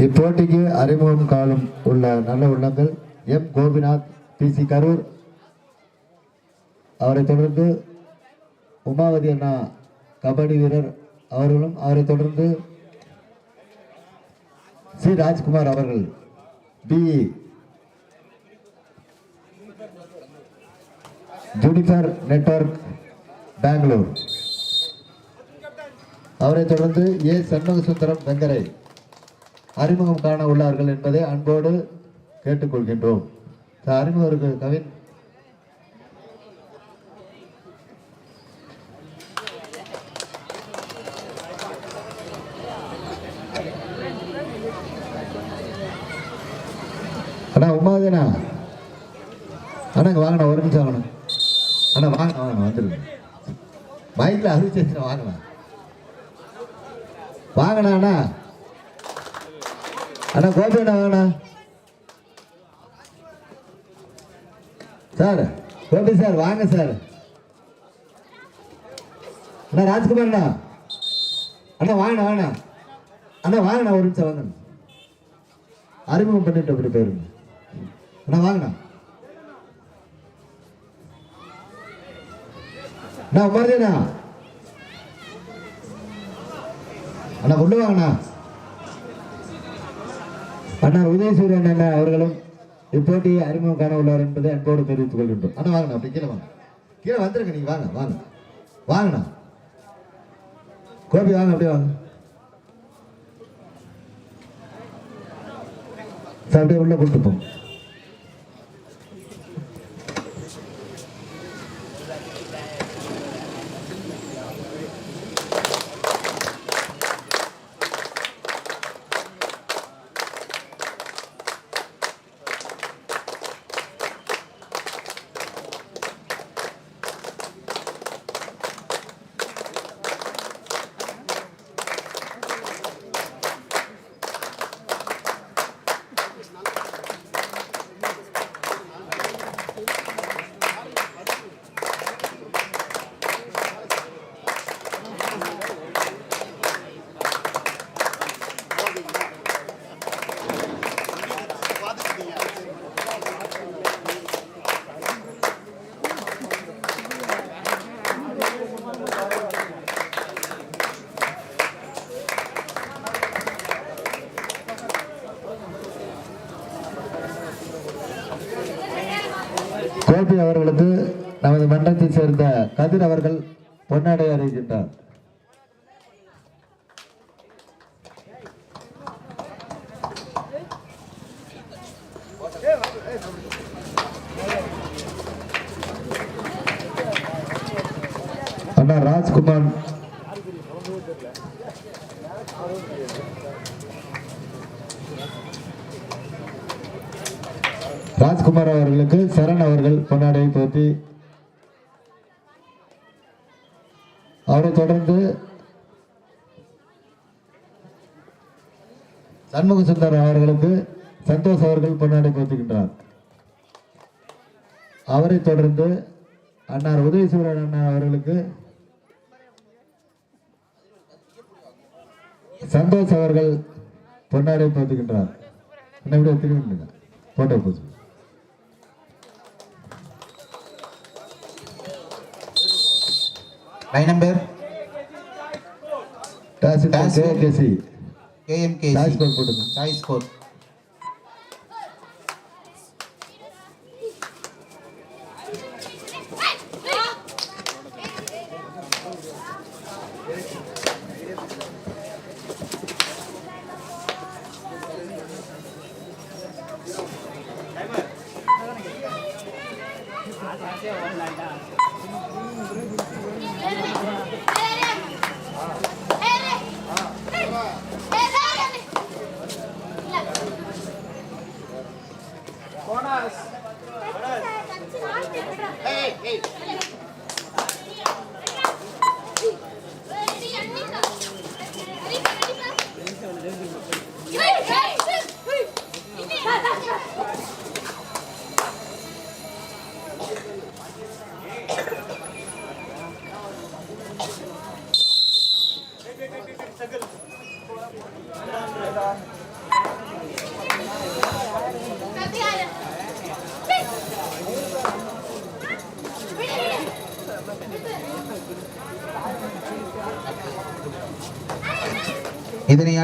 இப்போட்டிக்கு அறிமுகம் காலம் உள்ள நல்ல உள்ளங்கள் M. Gopinath P. C. Karur. அவரை தொடர்ந்து உமாவதி அண்ணா கபடி வீரர் அவர்களும் அவரை தொடர்ந்து சி. ராஜ்குமார் அவர்கள் பிஇ ஜூனிஃபர் நெட்வொர்க் பெங்களூர். அவரை தொடர்ந்து ஏ. சண்முகசுந்தரம் வெங்கரை. அறிமுகம் காண உள்ளார்கள் என்பதை அன்போடு கேட்டுக்கொள்கின்றோம். சார், அறிமுகம் இருக்கு கவின். அண்ணா உமாதேனா அண்ணா இங்க வாங்கண்ணா ஒரு நிமிஷம் ஆகணும் அண்ணா வாங்கண்ணா வாங்கண்ணா வந்துருங்க. பைக்கில் அறிவிச்சு வாங்கண்ணா. வாங்கண்ணா அண்ணா. அண்ணா கோபி அண்ணா வாங்கண்ணா. சார் கோபி சார் வாங்க சார். அண்ணா ராஜ்குமார் அண்ணா. அண்ணா வாங்கண்ணா வாங்கண்ணா. அண்ணா வாங்கண்ணா ஒரு நிமிஷம் வாங்கண்ணா. அறிமுகம் பண்ணிட்டு அப்படி போயிருங்க. அண்ணா வாங்கண்ணா. அண்ணா உமர்தேனா அண்ணா கொண்டு வாங்கண்ணா. அண்ணா உதயசூரியன் அண்ணா அவர்களும் இப்போட்டியை அறிமுகம் காண உள்ளார் என்பதை அன்போடு தெரிவித்துக் கொள்கின்றோம். அண்ணா வாங்கண்ணா அப்படி கீழே வாங்க. கீழே வந்துருங்க நீங்க வாங்க வாங்க. வாங்கண்ணா. கோபி வாங்க அப்படியே வாங்க. சார் அப்படியே உள்ள கொடுத்துப்போம் கோபி அவர்களுக்கு நமது மன்றத்தை சேர்ந்த கதிர் அவர்கள் பொன்னாடை அறிவிக்கின்றார் அண்ணா ராஜ்குமார் ராஜ்குமார் அவர்களுக்கு சரண் அவர்கள் பொன்னாடையை போற்றி அவரை தொடர்ந்து சண்முக சுந்தர் அவர்களுக்கு சந்தோஷ் அவர்கள் பொன்னாடை போற்றுகின்றார் அவரை தொடர்ந்து அன்னார் உதயசூரன் அண்ணா அவர்களுக்கு சந்தோஷ் அவர்கள் பொன்னாடை பார்த்துக்கின்றார் என்ன இப்படி திரும்பி போட்டோ போச்சு లైన్ పేరు KMKC KMKC Sai score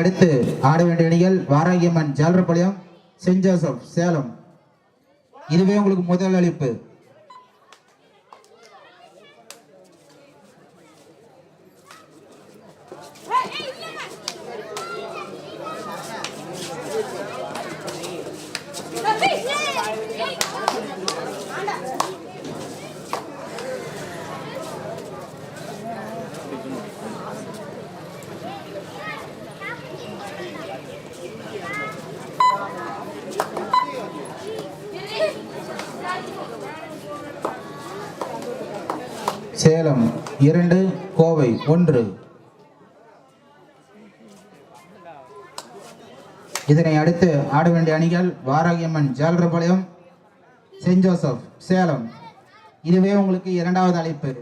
அடுத்து ஆட வேண்டிய அணிகள் வாராகியம்மன் ஜாலரபாளையம் சென்ட் ஜோசப் சேலம். இதுவே உங்களுக்கு முதல் அளிப்பு சேலம் இரண்டு கோவை ஒன்று இதனை அடுத்து ஆட வேண்டிய அணிகள் வாராகியம்மன் ஜாலரபாளையம் சென்ட் ஜோசப் சேலம். இதுவே உங்களுக்கு இரண்டாவது அழைப்பு.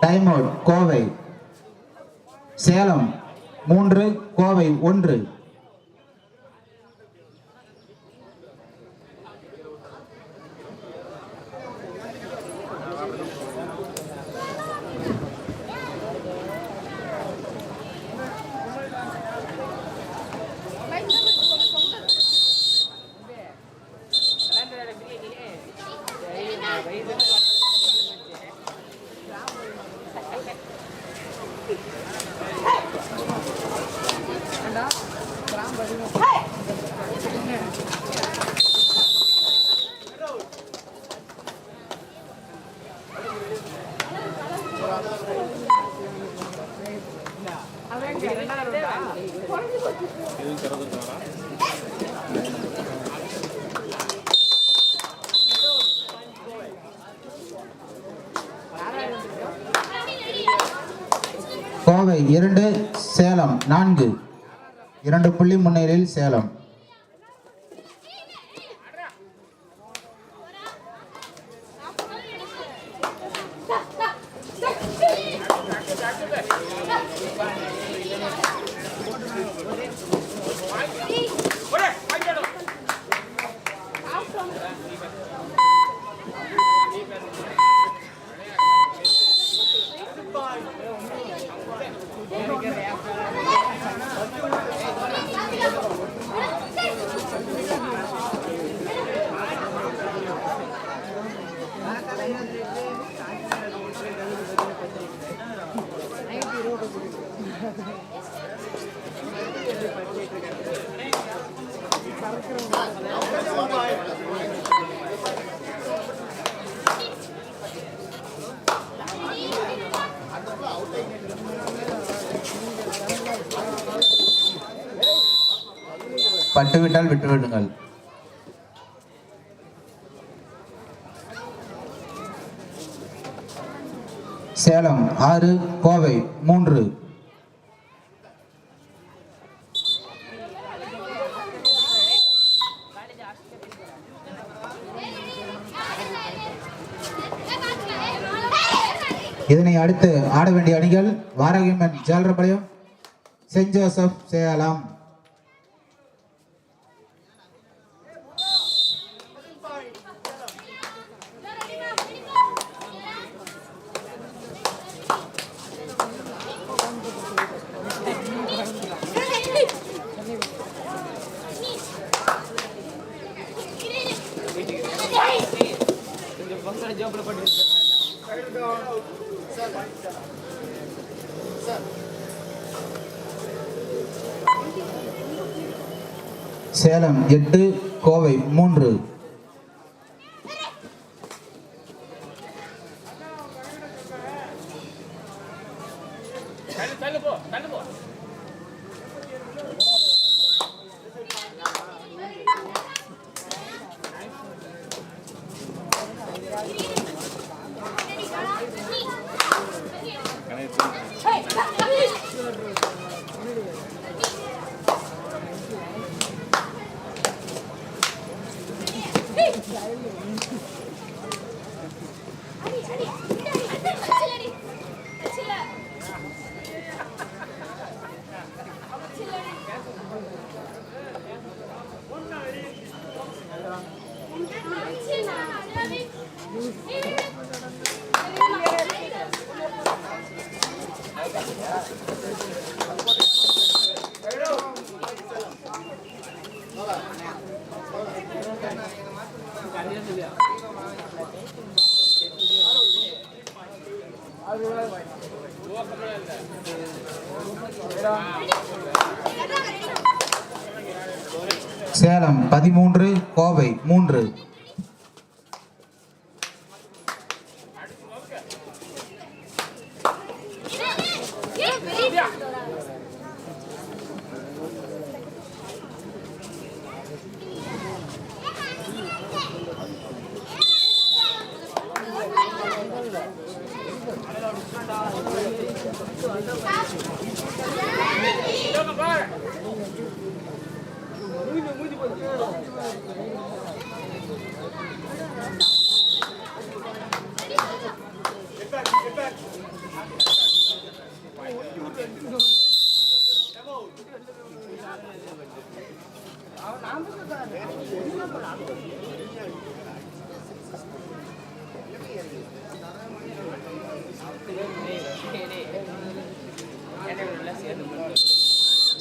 டைம் கோவை. சேலம் மூன்று கோவை ஒன்று. கோவை இரண்டு சேலம் நான்கு. இரண்டு புள்ளி முன்னிலையில் சேலம். பட்டுவிட்டால் விட்டுவிடுங்கள் சேலம் ஆறு கோவை மூன்று. இதனை அடுத்து ஆட வேண்டிய அணிகள் வாரகிமன் ஜாலரபாளையம் சென்ட் ஜோசப் சேலம். எட்டு கோவை மூன்று சேலம் பதிமூன்று கோவை மூன்று.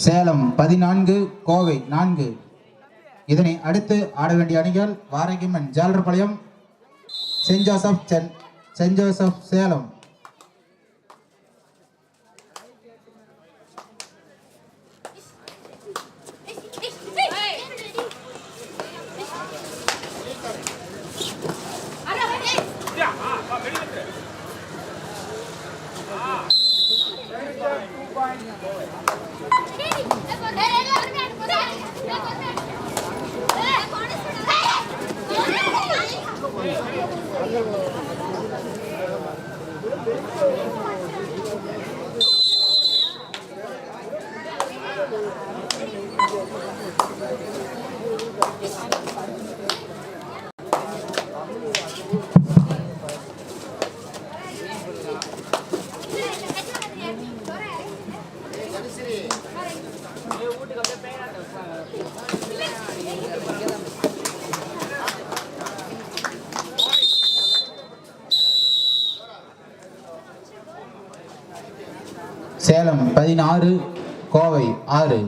சேலம் பதினான்கு கோவை நான்கு. இதனை அடுத்து ஆட வேண்டிய அணிகள் Varahiamman Jalarpalayam Saint Joseph Saint Saint Joseph Salem Salem பதினாறு கோவை ஆறு.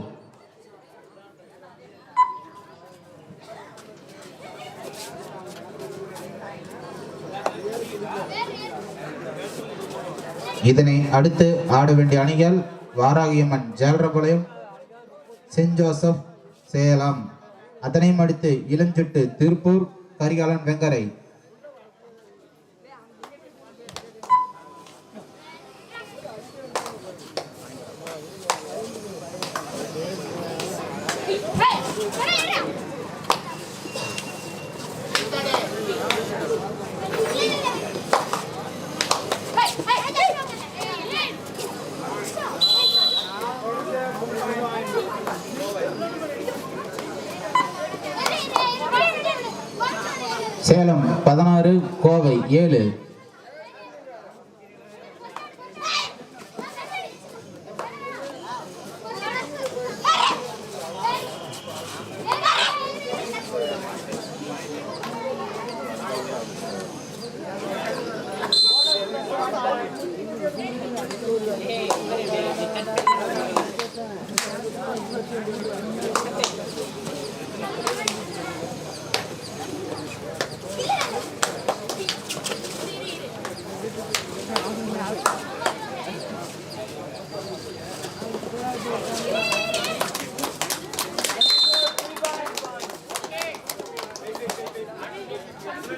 இதனை அடுத்து ஆட வேண்டிய அணிகள் வாராகியம்மன் ஜேலரபாளையம் சென்ட் ஜோசப் சேலம். அதனையும் அடுத்து இளஞ்சுட்டு திருப்பூர் கரிகாலன் வெங்கரை. சேலம் பதினாறு கோவை ஏழு.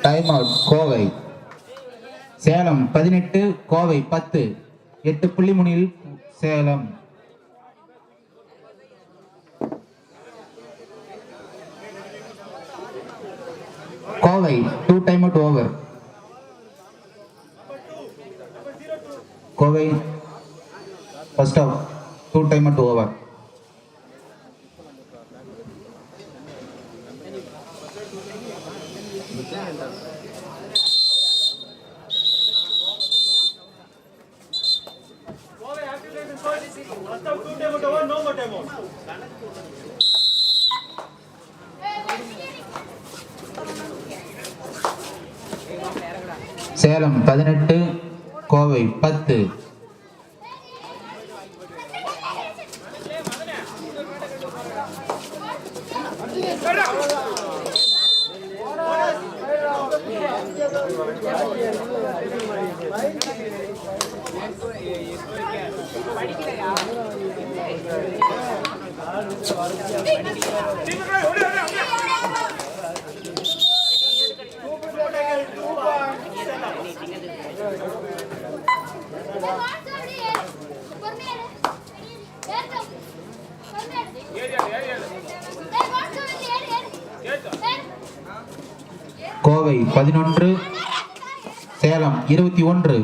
Time out Kovai. சேலம் பதினெட்டு கோவை பத்து. எட்டு புள்ளி முனில் Salem. Kovai two time out over Kovai first of two time out over Salem பதினெட்டு கோவை பத்து கோவை பதினொன்று சேலம் இருபத்தி ஒன்று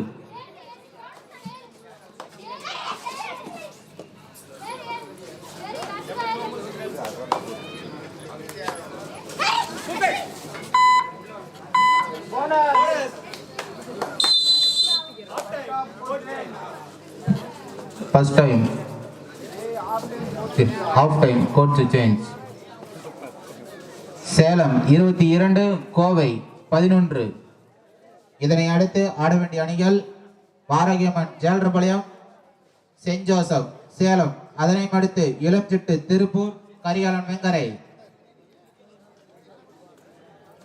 first time half time coach change Salem இருபத்தி இரண்டு கோவை பதினொன்று. இதனை அடுத்து ஆட வேண்டிய அணிகள் பாரகியம்மன் ஜேல்ரபாளையம் சென்ட் ஜோசப் சேலம். அதனை அடுத்து இளஞ்சிட்டு திருப்பூர் கரிகாலன் வெங்கரை.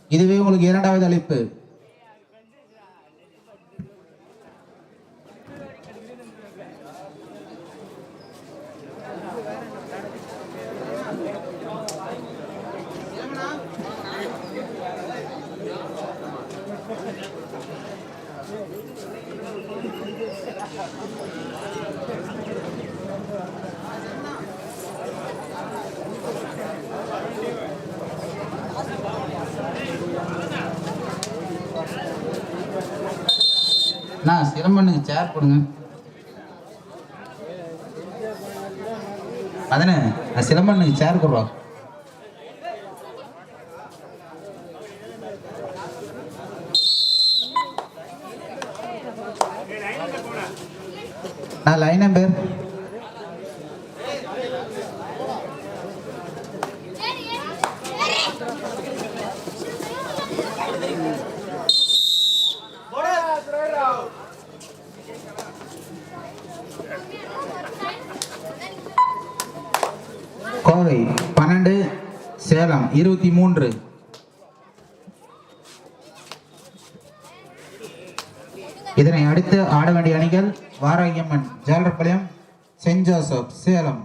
இதுவே உங்களுக்கு இரண்டாவது அழைப்பு. நான் சிரமண்ணுக்கு சேர் கொடுங்க அதானே நான் சிலம்பனுக்கு சேர் கொடுறோம் நான் லைன் நம்பர் கோவை பன்னெண்டு சேலம் இருபத்தி மூன்று. இதனை அடுத்து ஆட வேண்டிய அணிகள் Varahiamman Jalarpalayam Saint Joseph Salem.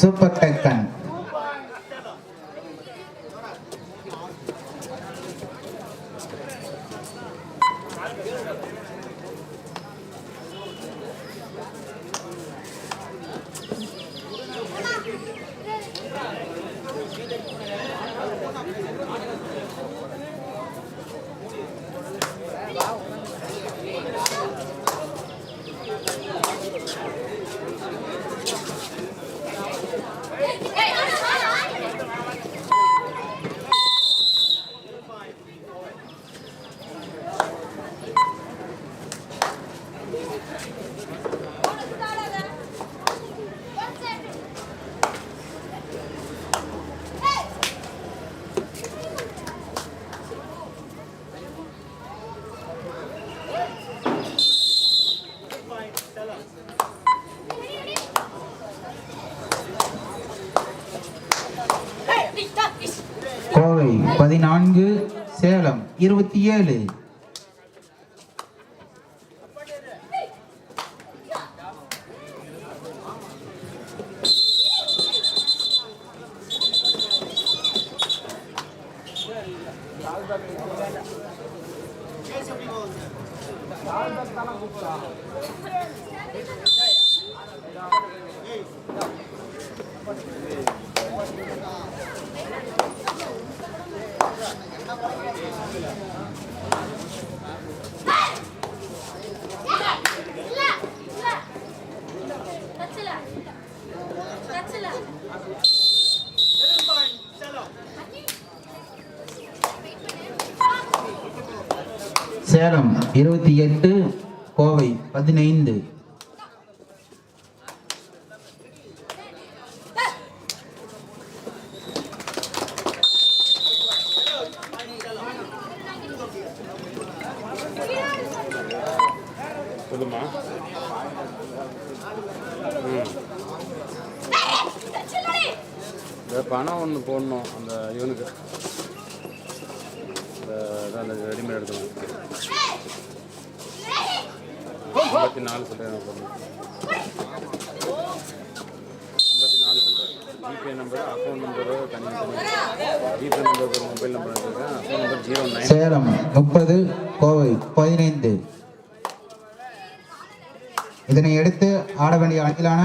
Super Deccan Kovai பதினான்கு சேலம் இருபத்தி ஏழு. சேலம் இருபத்தி எட்டு கோவை பதினைந்து. இதனை அடுத்து ஆட வேண்டிய அணிகளான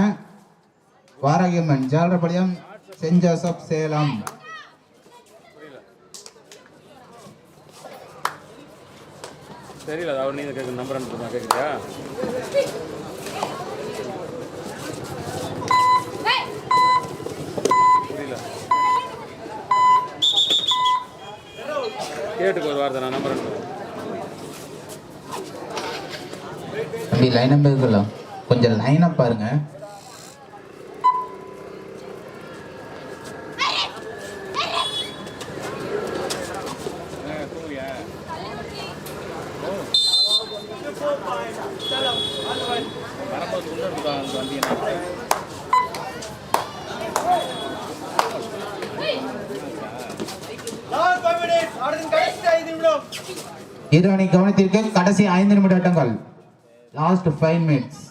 வாராகியம்மன் ஜாலரபாளையம் சென்ட் ஜோசப் சேலம். தெரியல அவர் நீங்க கேட்குற நம்பர் அனுப்புமா கேட்குறியா புரியல. கேட்டுக்கு ஒரு வார்த்தை நான் நம்பர் அனுப்புகிறேன் அப்படி லைன் நம்பர் கொஞ்சம் லைனாக பாருங்க. அணி கவனத்திற்கு கடைசி ஐந்து நிமிட ஆட்டங்கள். லாஸ்ட் ஃபைவ் மினிட்ஸ்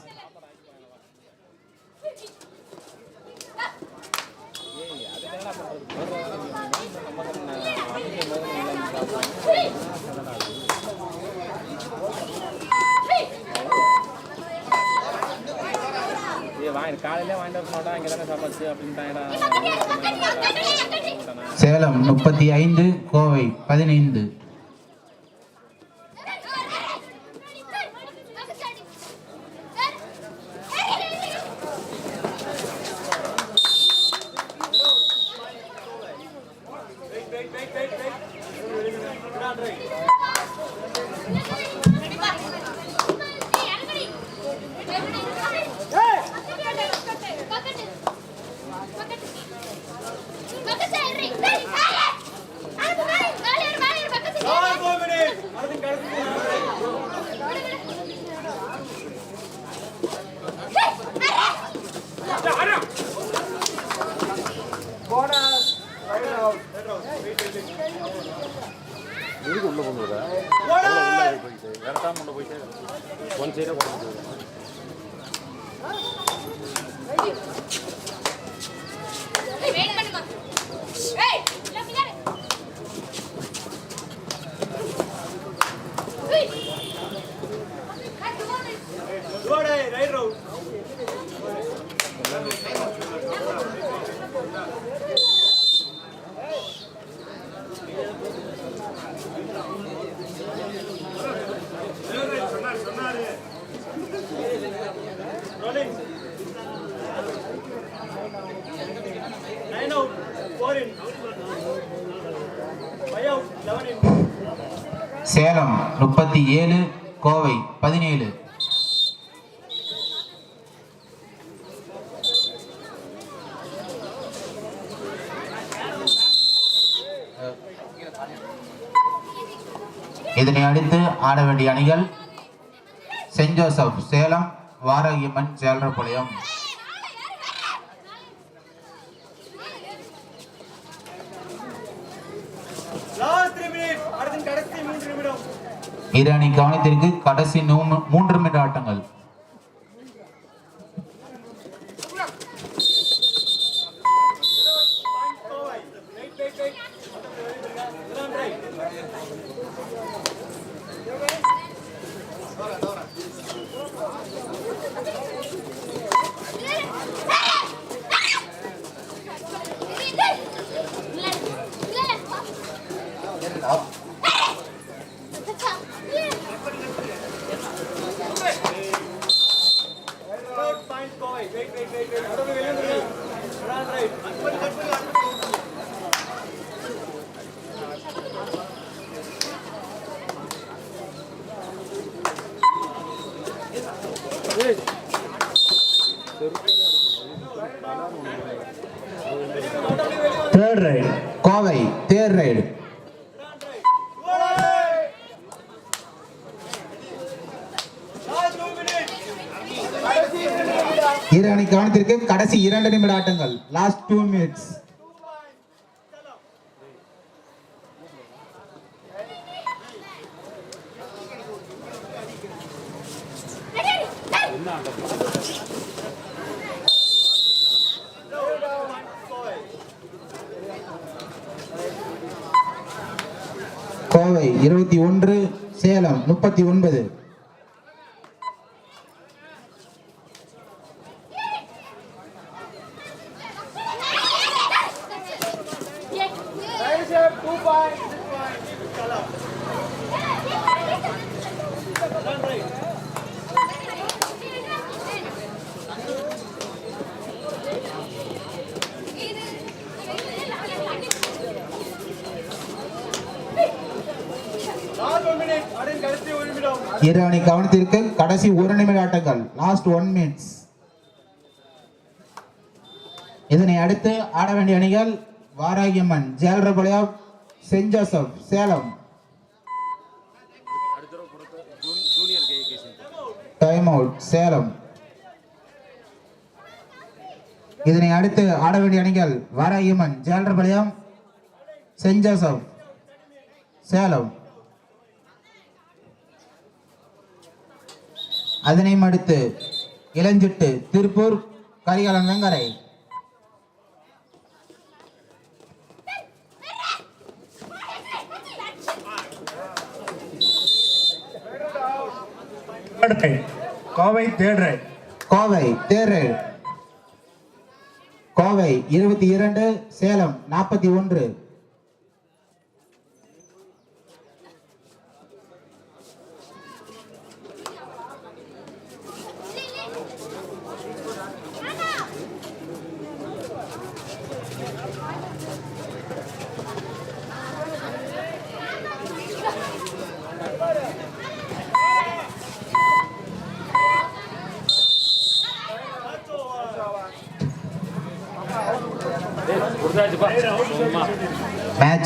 இது வாங்கி காலையிலே வாங்கிட்டு வர மாட்டோம் இங்கே தானே சமைச்சு அப்படின்ட்டாங்கடா சேலம் முப்பத்தி ஐந்து கோவை பதினைந்து. முப்பத்தி ஏழு கோவை பதினேழு. இதனை அடுத்து ஆட வேண்டிய அணிகள் சென்ட் ஜோசப் சேலம் வாரகியம்மன் சேலரப்பாளையம் ஈரானி கவனத்திற்கு கடைசி மூன்று மீட்டர் ஆட்டங்கள் இரு அணி கவனத்திற்கு கடைசி இரண்டு நிமிட ஆட்டங்கள். லாஸ்ட் டூ மினிட்ஸ் கோவை இருபத்தி ஒன்று சேலம் முப்பத்தி ஒன்பது. இரு அணி கவனத்திற்கு கடைசி ஒரு நிமிட ஆட்டங்கள். லாஸ்ட் ஒன் மினிட்ஸ் இதனை அடுத்து ஆட வேண்டிய அணிகள் Varahiamman Jalarapalayam Saint Joseph Salem. Time out Salem. இதனை அடுத்து ஆட வேண்டிய அணிகள் வாராகியம்மன் ஜேல்ரபாளையம் சென்ட் ஜோசப் சேலம். அதனையும் அடுத்து Ilanchittu Tiruppur right Kovai third right Kovai third Kovai இருபத்தி இரண்டு சேலம் நாற்பத்தி ஒன்று.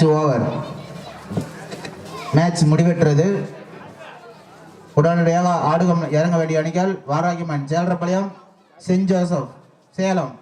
மேட்ச் ஓவர் மேட்ச் முடிவெற்றது. உடனடியாக ஆடுகம் இறங்க வேண்டிய அணிகள் வாராகிமன் சேலரப்பாளையம் சென்ட் ஜோசப் சேலம்.